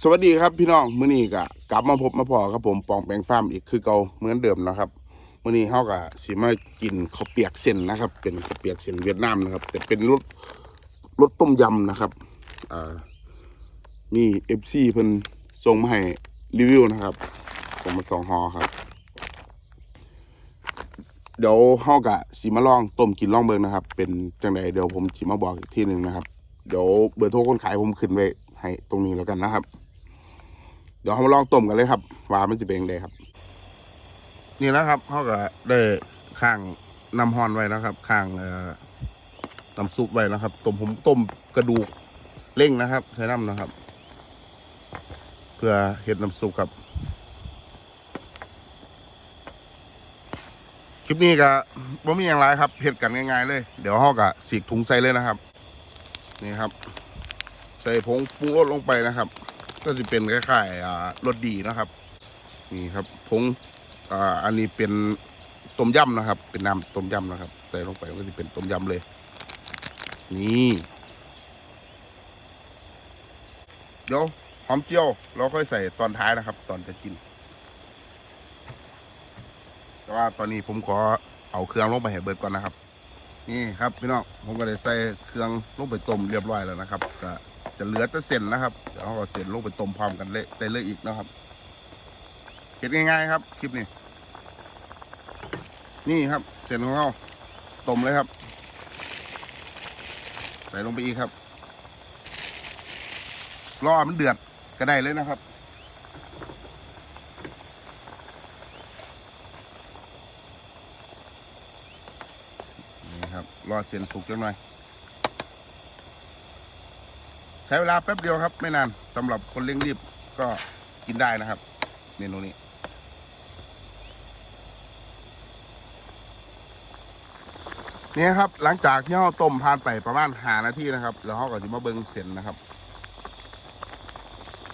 สวัสดีครับพี่น้องมื้อนี้ก็กลับมาพบมาพอครับผมปองแปงฟาร์มอีกคือเก่าเหมือนเดิมนะครับมื้อนี้เฮาก็สิมากินข้าวเปียกเส้นนะครับ เป็นข้าวเปียกเส้นเวียดนามนะครับ แต่เป็นรสรสต้มยำนะครับอ่ามี FC เพิ่นส่งมาให้รีวิวนะครับผมมาสองห่อครับ เดี๋ยวเฮาก็สิมาลองต้มกินลองเบิ่งนะครับ เป็นจังไดเดี๋ยวผมสิมาบอกอีกทีหนึงนะครับ เดี๋ยวเบอร์โทรคนขายผมขึ้นไว้ให้ตรงนี้แล้วกันนะครับ เดี๋ยวเรามาลองต้มกันเลยครับว่ามันจะเป็นยังไงครับ นี่นะครับเขาก็ได้ข้างน้ำฮอนไว้นะครับข้างเอ่อน้ำซุปไว้นะครับต้มผมต้มกระดูกเล่งนะครับใช้น้ำนะครับ เพื่อเห็ดน้ำซุปครับคลิปนี้ก็บ่มีอย่างไรครับเห็ดกันง่ายๆเลย เดี๋ยวเขาก็สีกถุงใส่เลยนะครับ นี่ครับ ใส่ผงปรุงรสลงไปนะครับ ก็จะเป็นคล้ายๆอ่รสดีนะครับ นี่ครับผงอ่าอันนี้เป็นต้มยำนะครับ เป็นน้ำต้มยำนะครับ ใส่ลงไปก็จะเป็นต้มยำเลย นี่เดี๋ยวหอมเจียว เราค่อยใส่ตอนท้ายนะครับ ตอนจะกิน แต่ว่าตอนนี้ผมขอเอาเครื่องลงไปให้เบิดก่อนนะครับ นี่ครับพี่น้องผมก็ได้ใส่เครื่องลงไปต้มเรียบร้อยแล้วนะครับก็ จะเหลือแต่เส้นนะครับเดี๋ยวเราก็เส้นลงไปต้มพร้อมกันเลยได้เลยอีกนะครับเห็ดง่ายๆครับ คลิปนี้นี่ครับเส้นของเราต้มเลยครับ ใส่ลงไปอีกครับรอมันเดือดก็ได้เลยนะครับนี่ครับรอเส้นสุกจังหน่อย ใช้เวลาแป๊บเดียวครับ ไม่นานสำหรับคนเร่งรีบก็กินได้นะครับเมนูนี้นี่ครับหลังจากที่เราต้มผ่านไปประมาณหานาทีนะครับ แล้วเขาก็จะมาเบิ้งเส้นนะครับ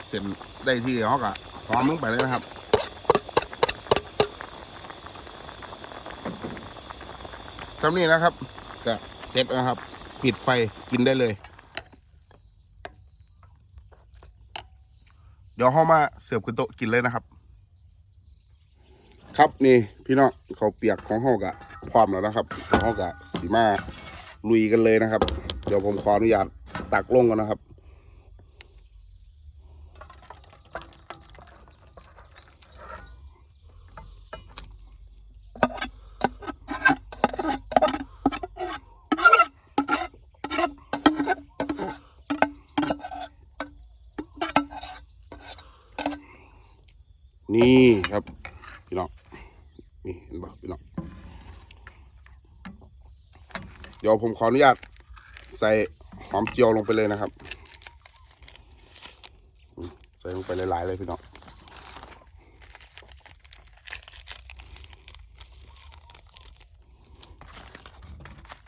เส้นได้ที่เขาก็หอมลงไปเลยนะครับสำนี้นะครับก็เสร็จนะครับ ปิดไฟกินได้เลย ดี๋ยวเข้ามาเสิร์ฟขึ้นโต๊ะกินเลยนะครับ ครับนี่พี่น้องเขาเปียกของเขากะพร้อมแล้วนะครับของเขากะสีมาลุยกันเลยนะครับ เดี๋ยวผมขออนุญาตตักลงกันนะครับ นี่ครับพี่น้องนี่เห็นป่ะพี่น้องเดี๋ยวผมขออนุญาตใส่หอมเจียวลงไปเลยนะครับ ใส่ลงไปหลาย ๆ เลยพี่น้อง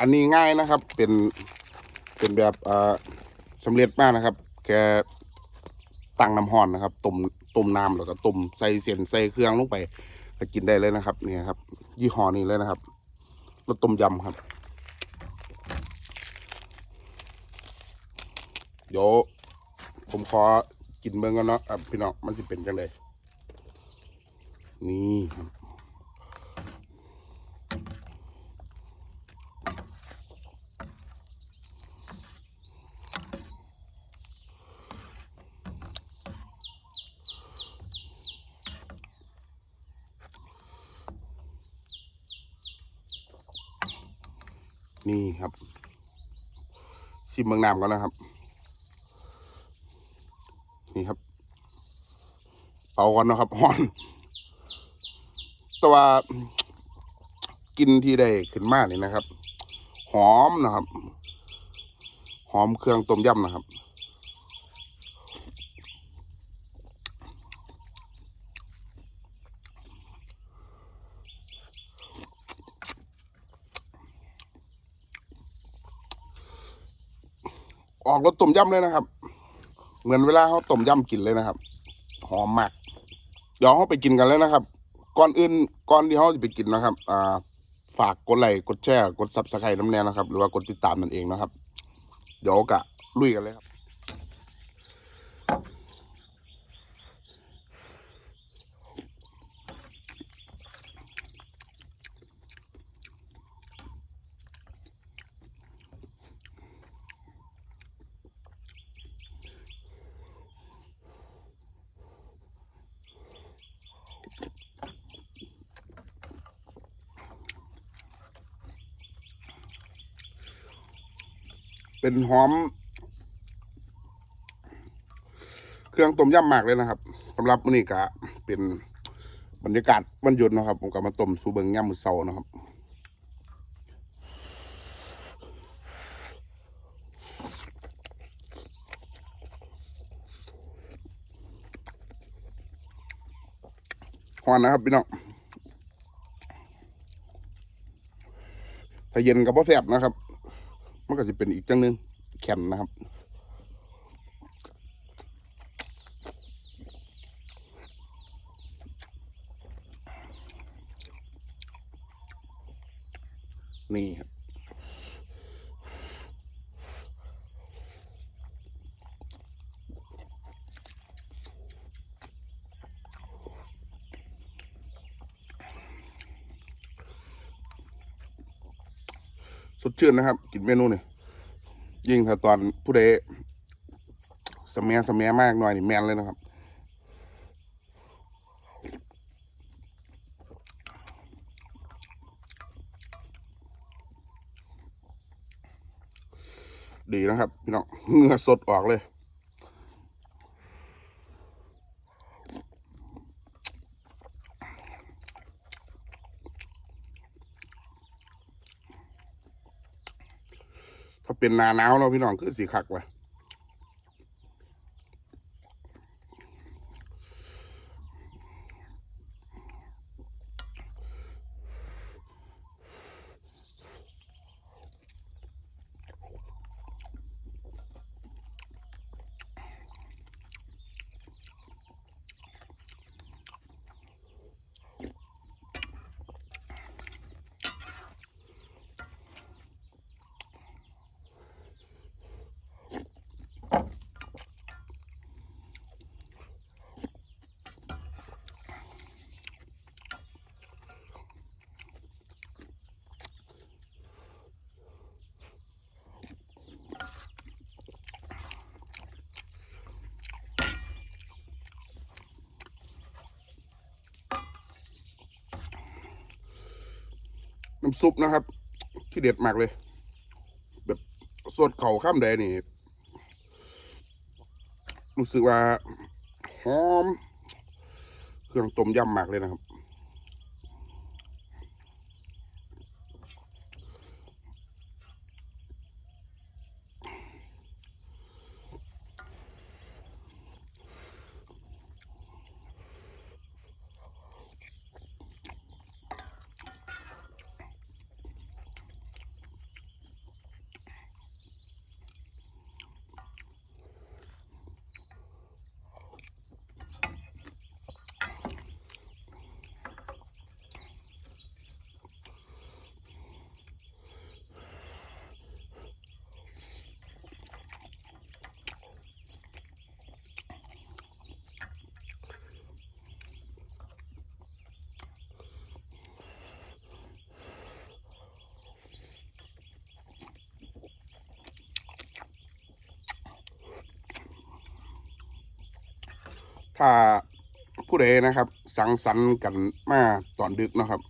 อันนี้ง่ายนะครับเป็นเป็นแบบสำเร็จมากนะครับแค่ตั้งน้ำห้อนนะครับต้ม ต้มน้ำแล้วก็ต้มใส่เส้นใส่เครื่องลงไปก็กินได้เลยนะครับเนี่ยครับ ยี่ห้อนี้เลยนะครับรสต้มยำครับเดี๋ยวผมขอกินเบิ่งกันเนาะพี่น้องมันจะเป็นจังไดนี่ครับ นี่ครับชิมเมืองน้ำก่อนนะครับ นี่ครับ เป่าก่อนนะครับฮอน แต่ว่ากินที่ได้ขึ้นมากเลยนะครับ หอมนะครับ หอมเครื่องต้มยำนะครับ ออกรสต้มยำเลยนะครับ เหมือนเวลาเขาต้มยำกินเลยนะครับ หอมมากเดี๋ยวเขาไปกินกันเลยนะครับ ก่อนอื่นก่อนที่เขาจะไปกินนะครับ อ่า ฝากกดไลค์กดแชร์กดซับสไครต์น้ำแน่นะครับ หรือว่ากดติดตามนั่นเองนะครับ เดี๋ยวกะลุยกันเลยครับ เป็นหอม เครื่องต้มยำหมากเลยนะครับสำหรับมื้อนี้ก็เป็นบรรยากาศวันหยุดนะครับ ผมก็มาต้มสูเบิงยำมื้อเช้านะครับฮอนนะครับพี่น้องถ้าเย็นกับพ่แสบนะครับ มันก็จะเป็นอีกจังหนึงแข็มนะครับนี่ครับ ดชื่นนะครับ กินเมนูนี่ยิ่งถ้าตอนผู้ใดสมัยสมัยมากหน่อยนี่แมนเลยนะครับดีนะครับพี่น้องเงือสดออกเลย เป็นนาหนาวเราะพี่น้องคือสีคักว่ะำซุปนะครับ ที่เด็ดมากเลย แบบสดเข่าข้ามแดงนี่ รู้สึกว่าหอม เครื่องต้มยำมากเลยนะครับ ถ้าผู้ใดนะครับ สังสรรค์กันมาตอนดึกนะครับ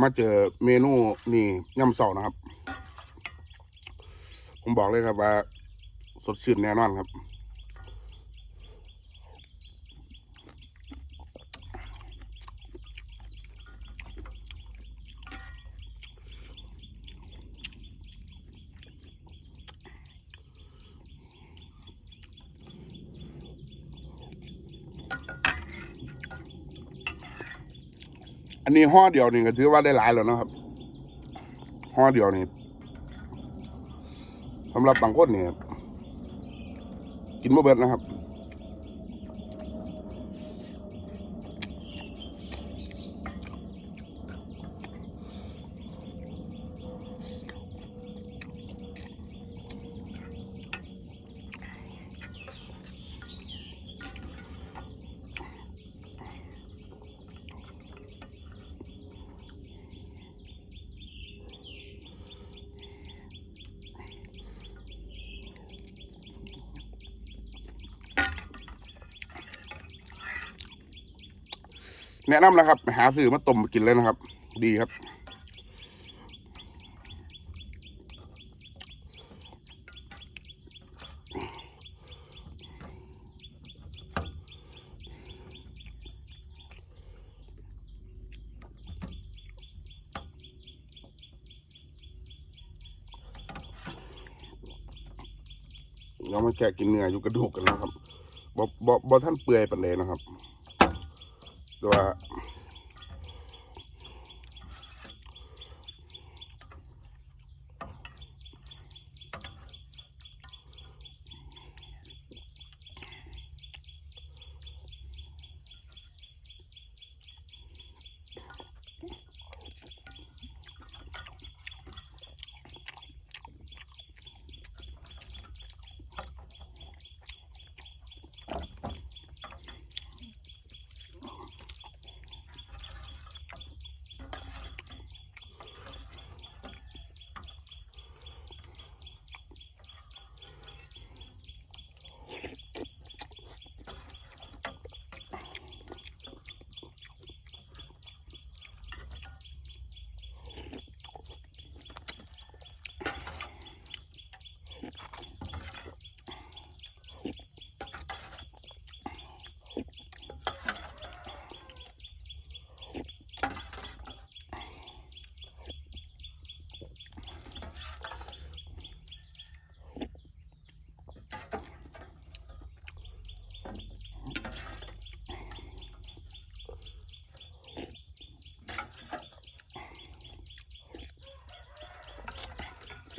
มาเจอเมนูนี่ย่ำเสานะครับ ผมบอกเลยครับว่า สดชื่นแน่นอนครับ นนี้ห่อเดียวนี่ก็ถือว่าได้หลายแล้วนะครับห่อเดียวนี่สำหรับบางคนเนี่ยกินบ่เบิดนะครับ แนะนำนะครับ หาสื่อมาต้มมากินเลยนะครับ ดีครับ เรามาแกะกินเนื้ออยู่กระดูกกันนะครับบ่บ่บท่านเปื่อยปันเลยนะครับ แต่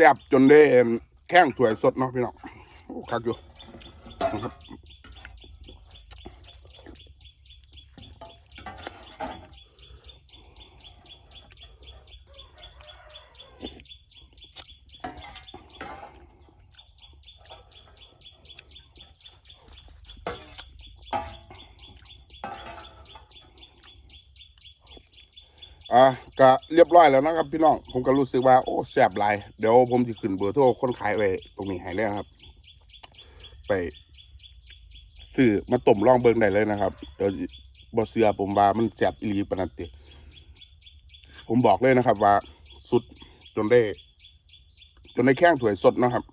ซ่บจนได้แข้งถ้วสดเนาะพี่น้องโอ้คักอยู่นะครับอะ ก็เรียบร้อยแล้วนะครับ พี่น้องผมก็รู้สึกว่าโอ้แซ่บลายเดี๋ยวผมจะขึ้นเบอร์โทรคนขายไว้ตรงนี้ให้เลยนะครับ ไปซื้อมาต้มลองเบิ่งได้เลยนะครับเดี๋ยวบ่เสือผมว่ามันแซ่บอีหลีปนนั้นติผมบอกเลยนะครับ ว่าสุดจนได้ จนได้แข้งถวยสดนะครับ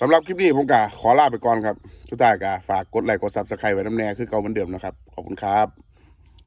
สำหรับคลิปนี้ผมกะขอลาไปก่อนครับสุดท้ายกะฝากกดไลค์กดซับสไครต์ไว้น้ำแน่คือเก่าเหมือนเดิมนะครับ ขอบคุณครับ